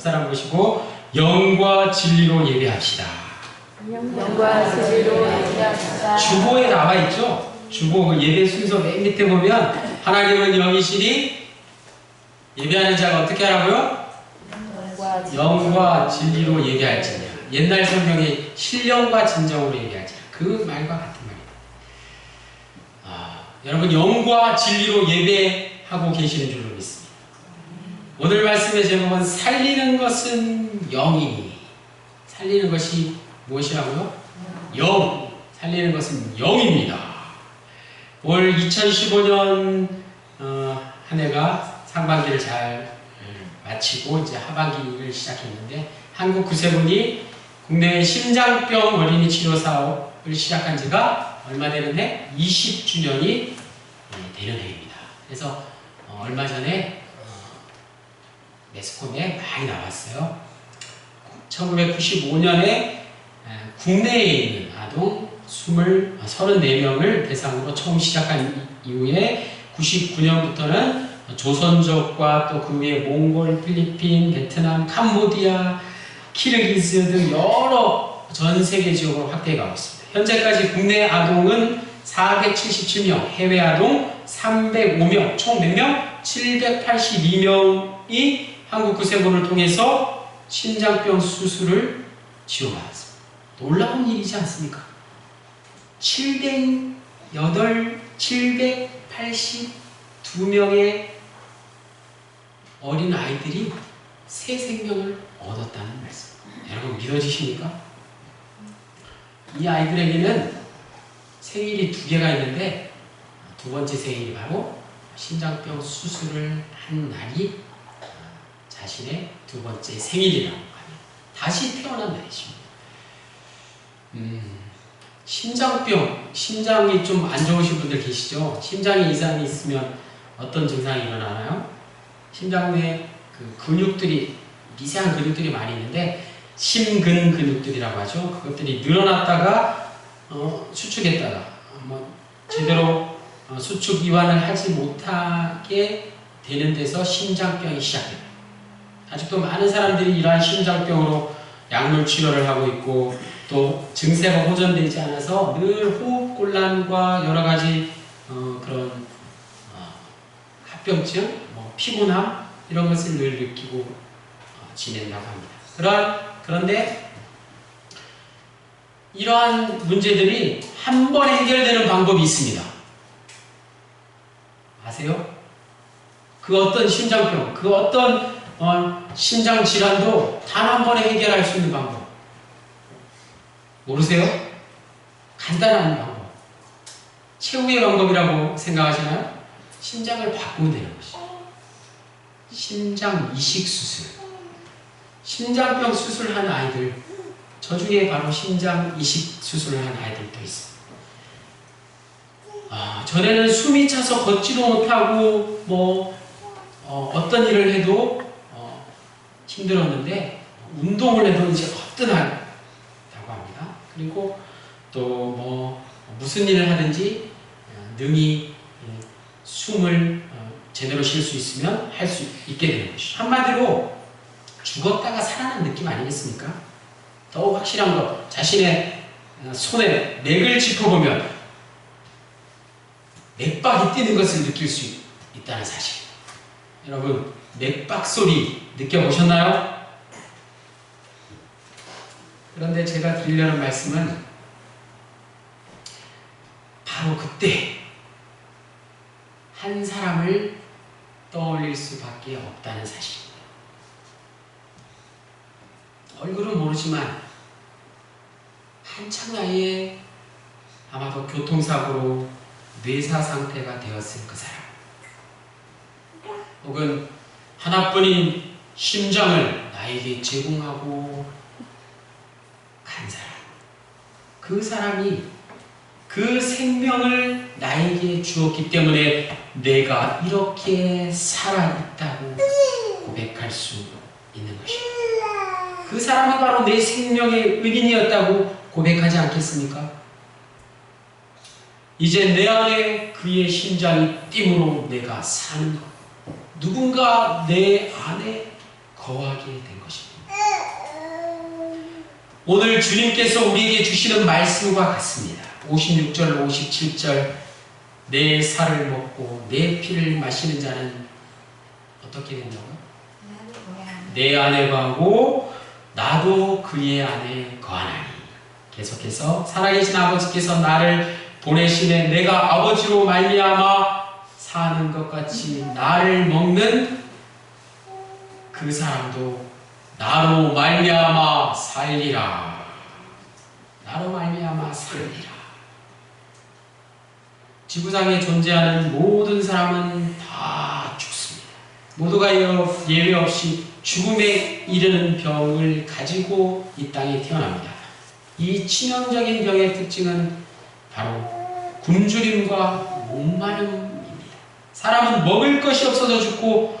사람 보시고 영과 진리로 예배합시다. 영과 진리로 예배합시다. 주보에 나와 있죠. 주보 그 예배 순서 맨 밑에 보면 하나님은 영이시니 예배하는 자가 어떻게 하라고요? 영과 진리. 영과 진리로 예배할지냐. 옛날 성경에 신령과 진정으로 예배할지냐. 그 말과 같은 말입니다. 아, 여러분 영과 진리로 예배하고 계시는 줄로 믿습니다. 오늘 말씀의 제목은 살리는 것은 영이니 살리는 것이 무엇이라고요? 영. 살리는 것은 영입니다. 올 2015년 어, 한 해가 상반기를 잘 음, 마치고 이제 하반기를 시작했는데 한국 구세군이 국내 심장병 어린이 치료 사업을 시작한 지가 얼마 되는 해? 20주년이 되는 해입니다. 그래서 어, 얼마 전에 어, 매스컴에 많이 나왔어요. 1995년에 국내에 있는 아동 20, 34명을 대상으로 처음 시작한 이후에 99년부터는 조선족과 또그 외에 몽골, 필리핀, 베트남, 캄보디아, 키르기스 등 여러 전 세계 지역으로 확대해가고 있습니다. 현재까지 국내 아동은 477명, 해외 아동 305명, 총 몇 명? 782명이 한국 구세군을 통해서 심장병 수술을 지원받았습니다. 놀라운 일이지 않습니까? 708, 782명의 어린 아이들이 새 생명을 얻었다는 말씀. 여러분 믿어지십니까? 이 아이들에게는 생일이 두 개가 있는데 두 번째 생일이 바로 심장병 수술을 한 날이 자신의 두 번째 생일이라고 하면 다시 태어난 날이십니다. 음, 심장병, 심장이 좀 안 좋으신 분들 계시죠? 심장에 이상이 있으면 어떤 증상이 일어나나요? 심장 내에 그 근육들이 미세한 근육들이 많이 있는데 심근 근육들이라고 하죠. 그것들이 늘어났다가 어, 수축했다가 뭐 제대로 어, 수축 이완을 하지 못하게 되는 데서 심장병이 시작됩니다. 아직도 많은 사람들이 이러한 심장병으로 약물 치료를 하고 있고 또 증세가 호전되지 않아서 늘 호흡 곤란과 여러 가지 어, 그런 어, 합병증, 뭐 피곤함 이런 것을 늘 느끼고 어, 지낸다고 합니다. 그런 그런데 이러한 문제들이 한 번에 해결되는 방법이 있습니다. 아세요? 그 어떤 심장병, 그 어떤 어, 심장 질환도 단 한 번에 해결할 수 있는 방법. 모르세요? 간단한 방법. 최후의 방법이라고 생각하시나요? 심장을 바꾸면 되는 것이죠. 심장 이식 수술. 심장병 수술한 아이들, 저 중에 바로 심장 이식 수술을 한 아이들도 있어요. 아, 전에는 숨이 차서 걷지도 못하고, 뭐, 어, 떤 일을 해도 어, 힘들었는데, 운동을 해도 이제 거뜬하다고 합니다. 그리고 또 뭐, 무슨 일을 하든지 어, 능히 예, 숨을 어, 제대로 쉴 수 있으면 할 수 있게 되는 것이죠. 한마디로 죽었다가 살아난 느낌 아니겠습니까? 더욱 확실한 것, 자신의 어, 손에 맥을 짚어보면 맥박이 뛰는 것을 느낄 수 있다는 사실. 여러분, 맥박 소리 느껴보셨나요? 그런데 제가 드리려는 말씀은 바로 그때 한 사람을 떠올릴 수밖에 없다는 사실입니다. 얼굴은 모르지만 한창 나이에 아마도 교통사고로 뇌사 상태가 되었을 그 사람 혹은 하나뿐인 심장을 나에게 제공하고 간 사람 그 사람이 그 생명을 나에게 주었기 때문에 내가 이렇게 살아있다고 고백할 수 있는 것입니다. 그 사람이 바로 내 생명의 은인이었다고 고백하지 않겠습니까? 이제 내 안에 그의 심장이 띵으로 내가 사는 것. 누군가 내 안에 거하게 된 것입니다. 오늘 주님께서 우리에게 주시는 말씀과 같습니다. 56절, 57절 내 살을 먹고 내 피를 마시는 자는 어떻게 된다고요? 내 안에 거하고 나도 그의 안에 거하나니 계속해서 살아계신 아버지께서 나를 보내시네 내가 아버지로 말미암아 사는 것 같이 나를 먹는 그 사람도 나로 말미암아 살리라 나로 말미암아 살리라 지구상에 존재하는 모든 사람은 다 죽습니다. 모두가 예외 없이 죽음에 이르는 병을 가지고 이 땅에 태어납니다. 이 치명적인 병의 특징은 바로 굶주림과 목마름입니다. 사람은 먹을 것이 없어서 죽고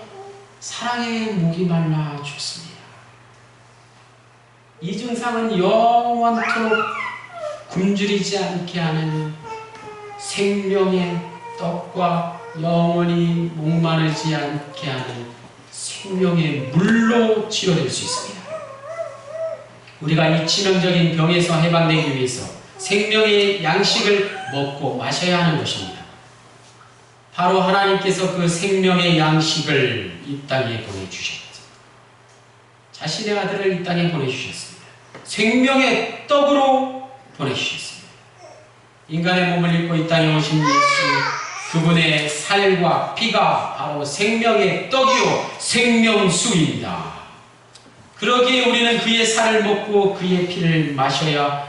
사랑의 목이 말라 죽습니다. 이 증상은 영원토록 굶주리지 않게 하는 생명의 떡과 영원히 목마르지 않게 하는 생명의 물로 치료될 수 있습니다. 우리가 이 치명적인 병에서 해방되기 위해서 생명의 양식을 먹고 마셔야 하는 것입니다. 바로 하나님께서 그 생명의 양식을 이 땅에 보내주셨습니다. 자신의 아들을 이 땅에 보내주셨습니다. 생명의 떡으로 보내주셨습니다. 인간의 몸을 입고 이 땅에 오신 예수, 그분의 살과 피가 바로 생명의 떡이요, 생명수입니다. 그러기에 우리는 그의 살을 먹고 그의 피를 마셔야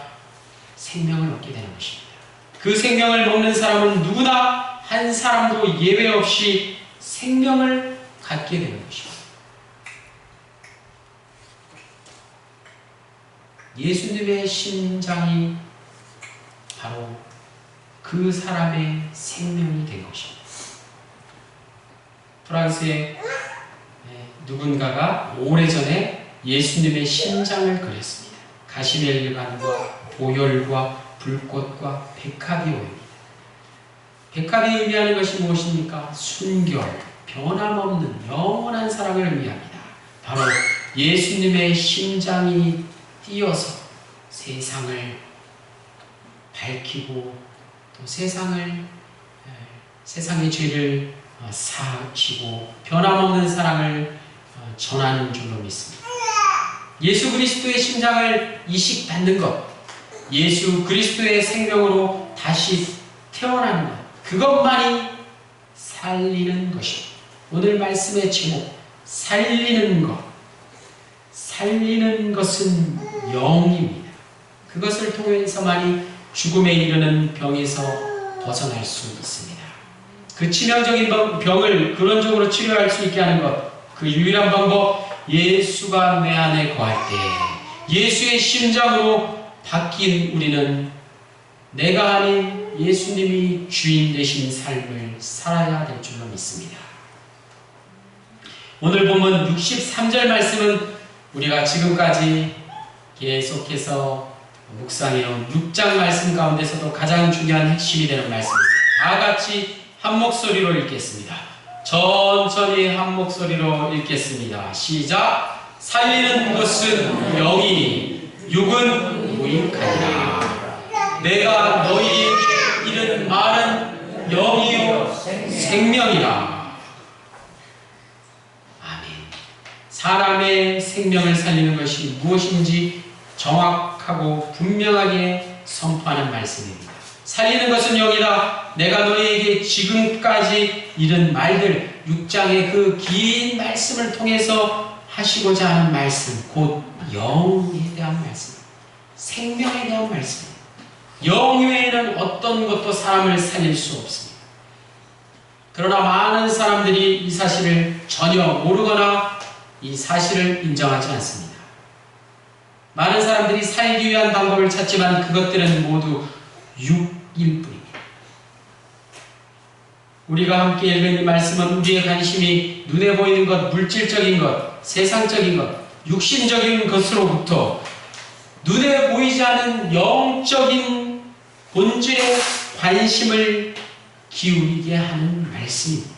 생명을 얻게 되는 것입니다. 그 생명을 먹는 사람은 누구나 한 사람도 예외 없이 생명을 갖게 되는 것입니다. 예수님의 심장이 바로 그 사람의 생명이 된 것입니다. 프랑스의 누군가가 오래전에 예수님의 심장을 그렸습니다. 가시멜리관과 보혈과 불꽃과 백합이 오입니다. 백합이 의미하는 것이 무엇입니까? 순결, 변함없는 영원한 사랑을 의미합니다. 바로 예수님의 심장이 뛰어서 세상을 밝히고 또 세상을 세상의 죄를 어, 사하시고 변함없는 사랑을 어, 전하는 줄로 믿습니다. 예수 그리스도의 심장을 이식받는 것, 예수 그리스도의 생명으로 다시 태어나는 것, 그것만이 살리는 것입니다. 오늘 말씀의 제목, 살리는 것. 살리는 것은 영입니다. 그것을 통해서만이 죽음에 이르는 병에서 벗어날 수 있습니다. 그 치명적인 병을 근원적으로 치료할 수 있게 하는 것, 그 유일한 방법, 예수가 내 안에 거할 때, 예수의 심장으로 바뀐 우리는 내가 아닌 예수님이 주인 되신 삶을 살아야 될 줄로 믿습니다. 오늘 보면 63절 말씀은 우리가 지금까지 계속해서 묵상해온 6장 말씀 가운데서도 가장 중요한 핵심이 되는 말씀입니다. 다 같이 한 목소리로 읽겠습니다. 천천히 한 목소리로 읽겠습니다. 시작! 살리는 것은 영이니 육은 무익하니라. 내가 너희에게 이른 말은 영이요 생명이라. 아멘. 사람의 생명을 살리는 것이 무엇인지 정확하고 분명하게 선포하는 말씀입니다. 살리는 것은 영이다. 내가 너희에게 지금까지 이른 말들 6장의 그 긴 말씀을 통해서 하시고자 하는 말씀, 곧 영에 대한 말씀, 생명에 대한 말씀. 영 외에는 어떤 것도 사람을 살릴 수 없습니다. 그러나 많은 사람들이 이 사실을 전혀 모르거나 이 사실을 인정하지 않습니다. 많은 사람들이 살기 위한 방법을 찾지만 그것들은 모두 육일 뿐입니다. 우리가 함께 읽은 이 말씀은 우리의 관심이 눈에 보이는 것, 물질적인 것, 세상적인 것, 육신적인 것으로부터 눈에 보이지 않은 영적인 본질의 관심을 기울이게 하는 말씀입니다.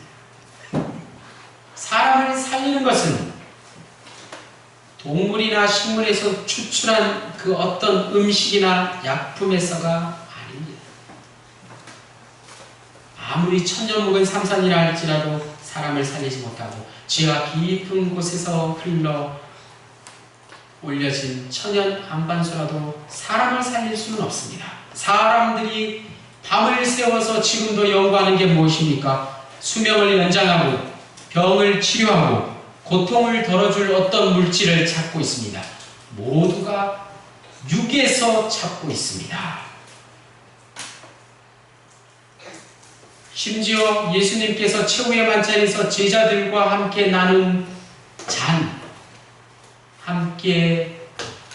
사람을 살리는 것은 동물이나 식물에서 추출한 그 어떤 음식이나 약품에서가 아닙니다. 아무리 천년 묵은 삼산이라 할지라도 사람을 살리지 못하고 지하 깊은 곳에서 흘러 올려진 천연 안반수라도 사람을 살릴 수는 없습니다. 사람들이 밤을 새워서 지금도 연구하는 게 무엇입니까? 수명을 연장하고 병을 치료하고 고통을 덜어줄 어떤 물질을 찾고 있습니다. 모두가 육에서 찾고 있습니다. 심지어 예수님께서 최후의 만찬에서 제자들과 함께 나눈 잔, 함께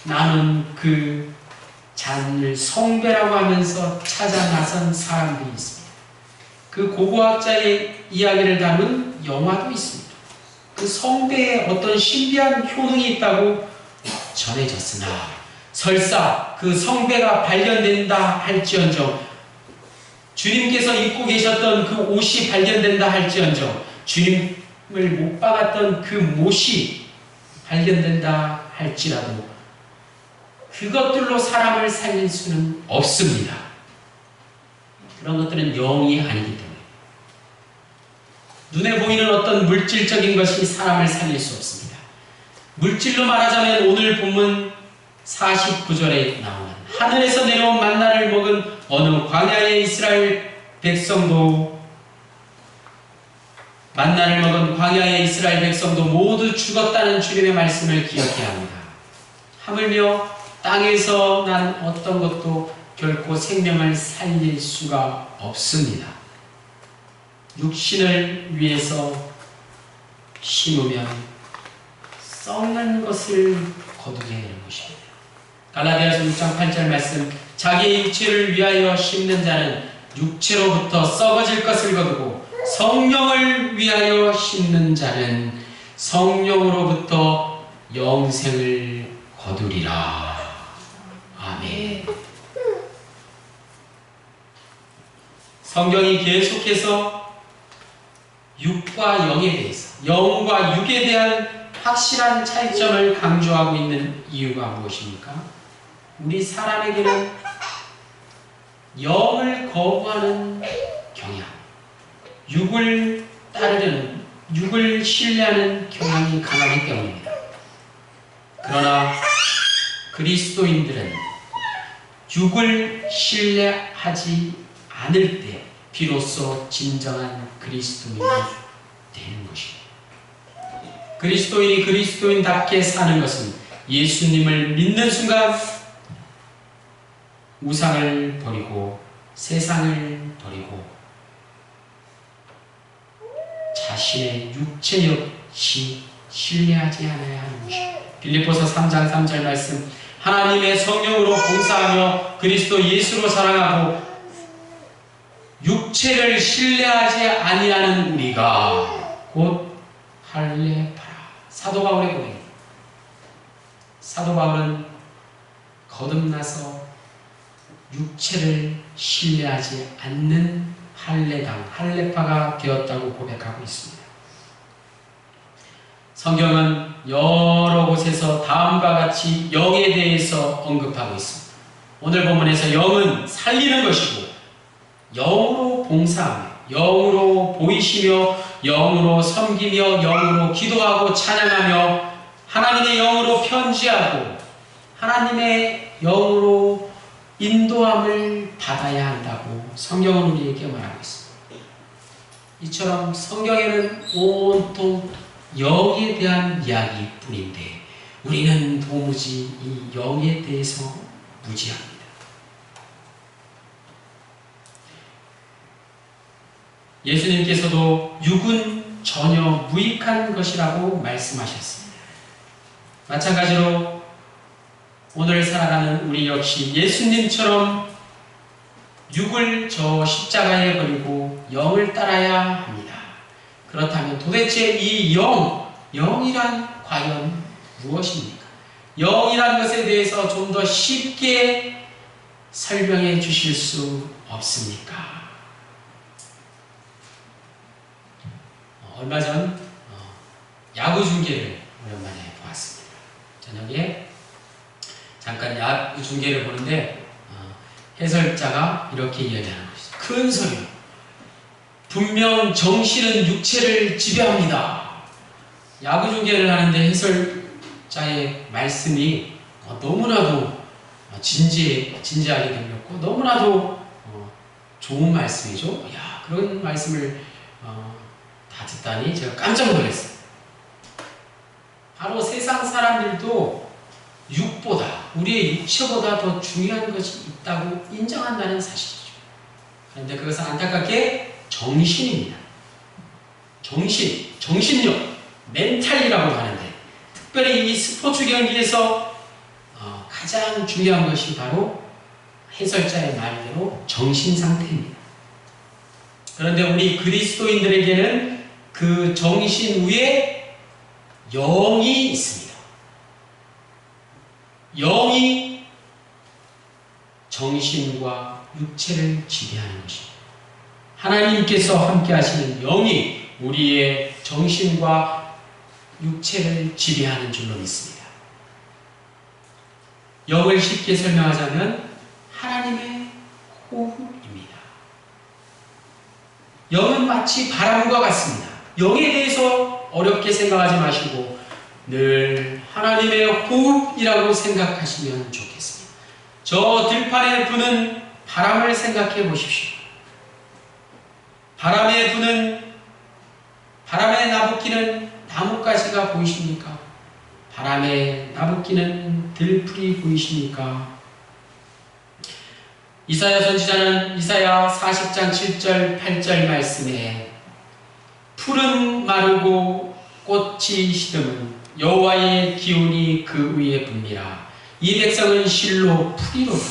나눈 그 잔을 성배라고 하면서 찾아 나선 사람들이 있습니다. 그 고고학자의 이야기를 다룬 영화도 있습니다. 그 성배에 어떤 신비한 효능이 있다고 전해졌으나 설사 그 성배가 발견된다 할지언정 주님께서 입고 계셨던 그 옷이 발견된다 할지언정 주님을 못 박았던 그 못이 발견된다 할지라도 그것들로 사람을 살릴 수는 없습니다. 그런 것들은 영이 아니기 때문에 눈에 보이는 어떤 물질적인 것이 사람을 살릴 수 없습니다. 물질로 말하자면 오늘 본문 49절에 나오는 하늘에서 내려온 만나를 먹은 어느 광야의 이스라엘 백성도 만나를 먹은 광야의 이스라엘 백성도 모두 죽었다는 주님의 말씀을 기억해야 합니다. 하물며 땅에서 난 어떤 것도 결코 생명을 살릴 수가 없습니다. 육신을 위해서 심으면 썩는 것을 거두게 되는 것입니다. 갈라디아서 6장 8절 말씀 자기의 육체를 위하여 심는 자는 육체로부터 썩어질 것을 거두고 성령을 위하여 심는 자는 성령으로부터 영생을 거두리라. 아멘. 성경이 계속해서 육과 영에 대해서, 영과 육에 대한 확실한 차이점을 강조하고 있는 이유가 무엇입니까? 우리 사람에게는 영을 거부하는 경향, 육을 따르려는, 육을 신뢰하는 경향이 강하기 때문입니다. 그러나 그리스도인들은 육을 신뢰하지 않을 때 비로소 진정한 그리스도인이 되는 것입니다. 그리스도인이 그리스도인답게 사는 것은 예수님을 믿는 순간 우상을 버리고 세상을 버리고 자신의 육체 역시 신뢰하지 않아야 하는 것입니다. 빌립보서 3장 3절 말씀 하나님의 성령으로 봉사하며 그리스도 예수로 사랑하고 육체를 신뢰하지 아니하는 우리가 곧 할례파라 사도 바울의 고백 사도 바울은 거듭나서 육체를 신뢰하지 않는 할례당 할례파가 되었다고 고백하고 있습니다. 성경은 여러 곳에서 다음과 같이 영에 대해서 언급하고 있습니다. 오늘 본문에서 영은 살리는 것이고 영으로 봉사하며 영으로 보이시며 영으로 섬기며 영으로 기도하고 찬양하며 하나님의 영으로 편지하고 하나님의 영으로 인도함을 받아야 한다고 성경은 우리에게 말하고 있습니다. 이처럼 성경에는 온통 영에 대한 이야기뿐인데 우리는 도무지 이 영에 대해서 무지합니다. 예수님께서도 육은 전혀 무익한 것이라고 말씀하셨습니다. 마찬가지로 오늘 살아가는 우리 역시 예수님처럼 육을 저 십자가에 버리고 영을 따라야 합니다. 그렇다면 도대체 이 영, 영이란 과연 무엇입니까? 영이란 것에 대해서 좀 더 쉽게 설명해 주실 수 없습니까? 얼마 전 어, 야구 중계를 오랜만에 보았습니다. 야구 중계를 보는데 어, 해설자가 이렇게 이야기하는 것이죠. 큰 소리로 분명 정신은 육체를 지배합니다. 야구 중계를 하는데 해설자의 말씀이 어, 너무나도 어, 진지 진지하게 들렸고 너무나도 어, 좋은 말씀이죠. 야 그런 말씀을 어, 다 듣다니 제가 깜짝 놀랐어요. 바로 세상 사람들도 육보다 우리의 육체보다 더 중요한 것이 있다고 인정한다는 사실이죠. 그런데 그것은 안타깝게 정신입니다. 정신, 정신력, 멘탈이라고 하는데 특별히 이 스포츠 경기에서 어, 가장 중요한 것이 바로 해설자의 말대로 정신 상태입니다. 그런데 우리 그리스도인들에게는 그 정신 위에 영이 있습니다. 영이 정신과 육체를 지배하는 것입니다. 하나님께서 함께 하시는 영이 우리의 정신과 육체를 지배하는 줄로 믿습니다. 영을 쉽게 설명하자면 하나님의 호흡입니다. 영은 마치 바람과 같습니다. 영에 대해서 어렵게 생각하지 마시고 늘 하나님의 호흡이라고 생각하시면 좋겠습니다. 저 들판에 부는 바람을 생각해 보십시오. 바람에 부는 바람에 나부끼는 나뭇가지가 보이십니까? 바람에 나부끼는 들풀이 보이십니까? 이사야 선지자는 이사야 40장 7절 8절 말씀에 풀은 마르고 꽃이 시듬은 여호와의 기운이 그 위에 붑니다. 이 백성은 실로 풀이로다.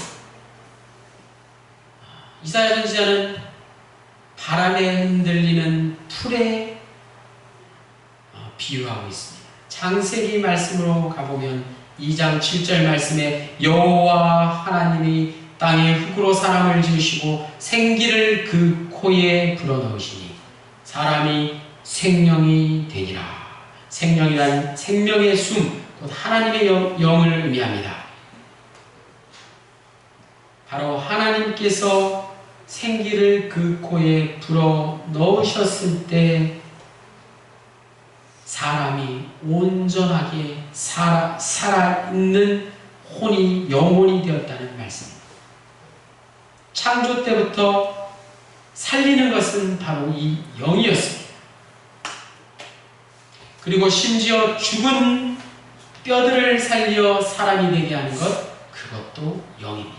이사야 선지자는 바람에 흔들리는 풀에 어, 비유하고 있습니다. 창세기 말씀으로 가보면 2장 7절 말씀에 여호와 하나님이 땅에 흙으로 사람을 지으시고 생기를 그 코에 불어넣으시니 사람이 생명이 되니라. 생명이란 생명의 숨, 곧 하나님의 영, 영을 의미합니다. 바로 하나님께서 생기를 그 코에 불어 넣으셨을 때 사람이 온전하게 살아, 살아있는 혼이 영혼이 되었다는 말씀입니다. 창조 때부터 살리는 것은 바로 이 영이었습니다. 그리고 심지어 죽은 뼈들을 살려 사람이 되게 하는 것, 그것도 영입니다.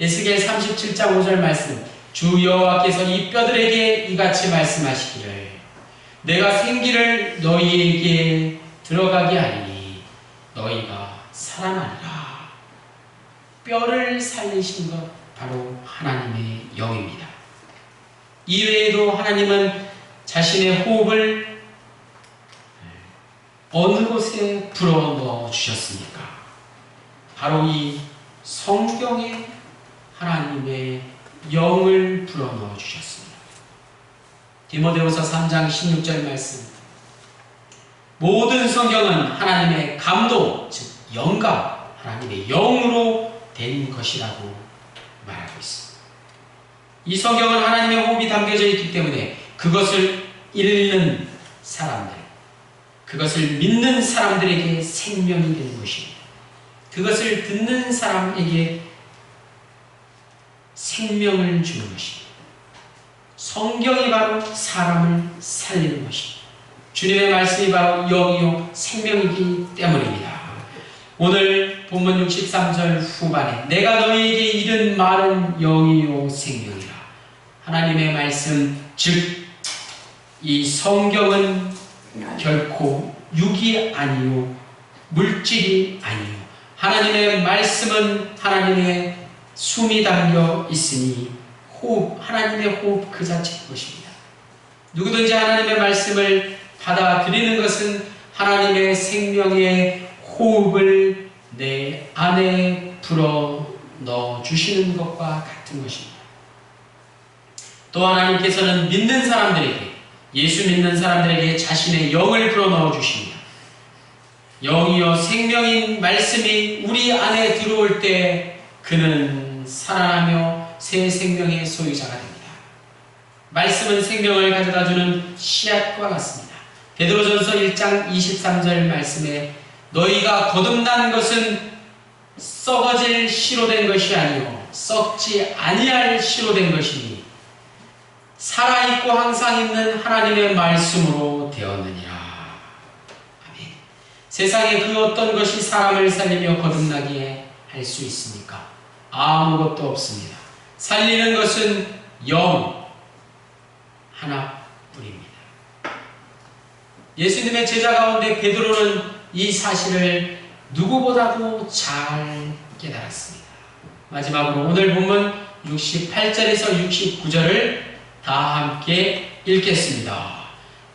에스겔 37장 5절 말씀, 주 여호와께서 이 뼈들에게 이같이 말씀하시기를 내가 생기를 너희에게 들어가게 하리니 너희가 살아나리라. 뼈를 살리신 것 바로 하나님의 영입니다. 이외에도 하나님은 자신의 호흡을 어느 곳에 불어 넣어 주셨습니까? 바로 이 성경에 하나님의 영을 불어 넣어 주셨습니다. 디모데후서 3장 16절 말씀. 모든 성경은 하나님의 감동, 즉 영감, 하나님의 영으로 된 것이라고 말하고 있습니다. 이 성경은 하나님의 호흡이 담겨져 있기 때문에 그것을 읽는 사람들, 그것을 믿는 사람들에게 생명이 되는 것입니다. 그것을 듣는 사람에게 생명을 주는 것입니다. 성경이 바로 사람을 살리는 것입니다. 주님의 말씀이 바로 영이요 생명이기 때문입니다. 오늘 본문 63절 후반에 내가 너희에게 이른 말은 영이요 생명이라. 하나님의 말씀 즉 이 성경은 결코 육이 아니요 물질이 아니요 하나님의 말씀은 하나님의 숨이 담겨 있으니 호흡 하나님의 호흡 그 자체인 것입니다. 누구든지 하나님의 말씀을 받아들이는 것은 하나님의 생명의 호흡을 내 안에 불어 넣어 주시는 것과 같은 것입니다. 또 하나님께서는 믿는 사람들에게 예수 믿는 사람들에게 자신의 영을 불어 넣어 주십니다. 영이요 생명인 말씀이 우리 안에 들어올 때 그는 살아나며 새 생명의 소유자가 됩니다. 말씀은 생명을 가져다주는 씨앗과 같습니다. 베드로전서 1장 23절 말씀에 너희가 거듭난 것은 썩어질 씨로 된 것이 아니요 썩지 아니할 씨로 된 것이니 살아있고 항상 있는 하나님의 말씀으로 되었느니라. 아멘. 세상에 그 어떤 것이 사람을 살리며 거듭나게 할수 있습니까? 아무것도 없습니다. 살리는 것은 영 하나뿐입니다. 예수님의 제자 가운데 베드로는 이 사실을 누구보다도 잘 깨달았습니다. 마지막으로 오늘 본문 68절에서 69절을 다 함께 읽겠습니다.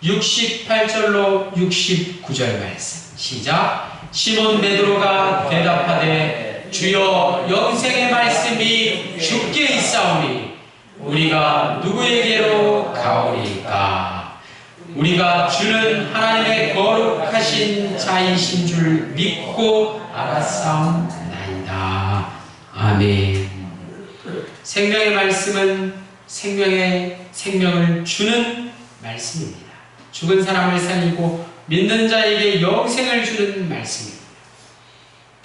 68절로 69절 말씀 시작 시몬 베드로가 대답하되 주여 영생의 말씀이 주께 있사오니 우리가 누구에게로 가오리까 우리가 주는 하나님의 거룩하신 자이신 줄 믿고 알았사옵나이다 아멘 생명의 말씀은 생명의 생명을 주는 말씀입니다. 죽은 사람을 살리고 믿는 자에게 영생을 주는 말씀입니다.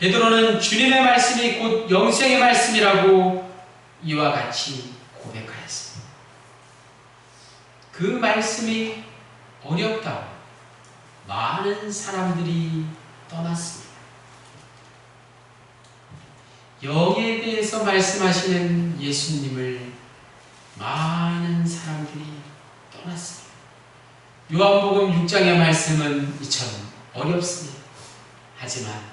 베드로는 주님의 말씀이 곧 영생의 말씀이라고 이와 같이 고백하였습니다. 그 말씀이 어렵다고 많은 사람들이 떠났습니다. 영에 대해서 말씀하시는 예수님을 많은 사람들이 떠났습니다. 요한복음 6장의 말씀은 이처럼 어렵습니다. 하지만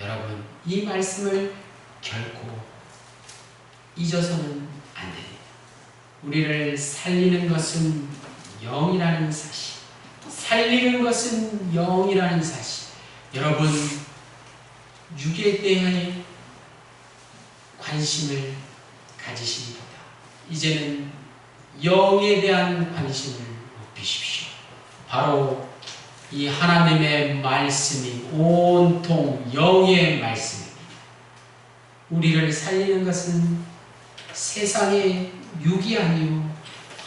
여러분 이 말씀을 결코 잊어서는 안 됩니다. 우리를 살리는 것은 영이라는 사실, 살리는 것은 영이라는 사실. 여러분 육에 대한 관심을 가지십니다. 이제는 영에 대한 관심을 높이십시오. 바로 이 하나님의 말씀이 온통 영의 말씀입니다. 우리를 살리는 것은 세상의 육이 아니요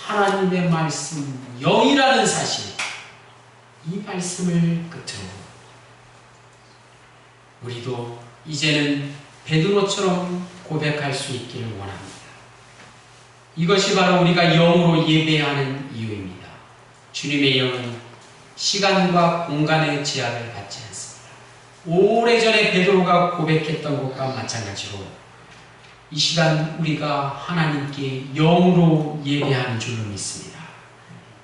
하나님의 말씀 영이라는 사실 이 말씀을 끝으로 우리도 이제는 베드로처럼 고백할 수 있기를 원합니다. 이것이 바로 우리가 영으로 예배하는 이유입니다. 주님의 영은 시간과 공간의 제약을 받지 않습니다. 오래전에 베드로가 고백했던 것과 마찬가지로 이 시간 우리가 하나님께 영으로 예배하는 줄로 믿습니다.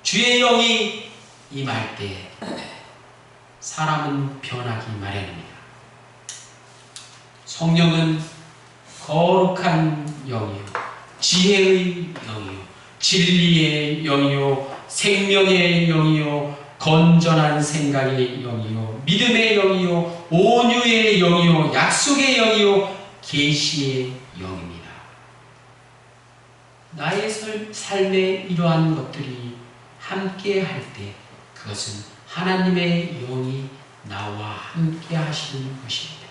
주의 영이 임할 때 사람은 변하기 마련입니다. 성령은 거룩한 영이요. 지혜의 영이요. 진리의 영이요. 생명의 영이요. 건전한 생각의 영이요. 믿음의 영이요. 온유의 영이요. 약속의 영이요. 계시의 영입니다. 나의 설- 삶에 이러한 것들이 함께 할 때 그것은 하나님의 영이 나와 함께 하시는 것입니다.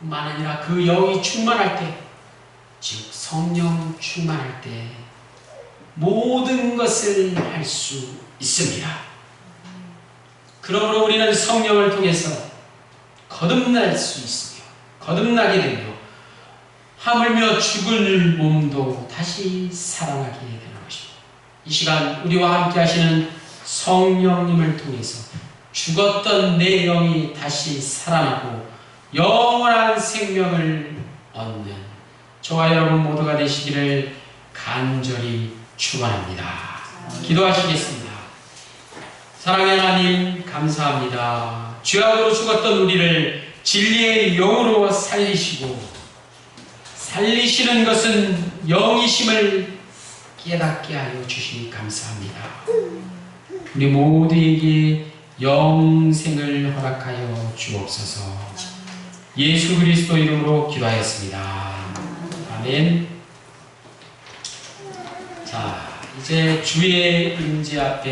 뿐만 아니라 그 영이 충만할 때, 즉 성령 충만할 때 모든 것을 할 수 있습니다. 그러므로 우리는 성령을 통해서 거듭날 수 있으며 거듭나게 되며 하물며 죽을 몸도 다시 살아나게 되는 것입니다. 이 시간 우리와 함께 하시는 성령님을 통해서 죽었던 내 영이 다시 살아나고 영원한 생명을 얻는 저와 여러분 모두가 되시기를 간절히 축원합니다. 기도하시겠습니다. 사랑의 하나님 감사합니다. 죄악으로 죽었던 우리를 진리의 영으로 살리시고 살리시는 것은 영이심을 깨닫게 하여 주시니 감사합니다. 우리 모두에게 영생을 허락하여 주옵소서. 예수 그리스도 이름으로 기도하였습니다. 아멘. 자, 이제 주의 임재 앞에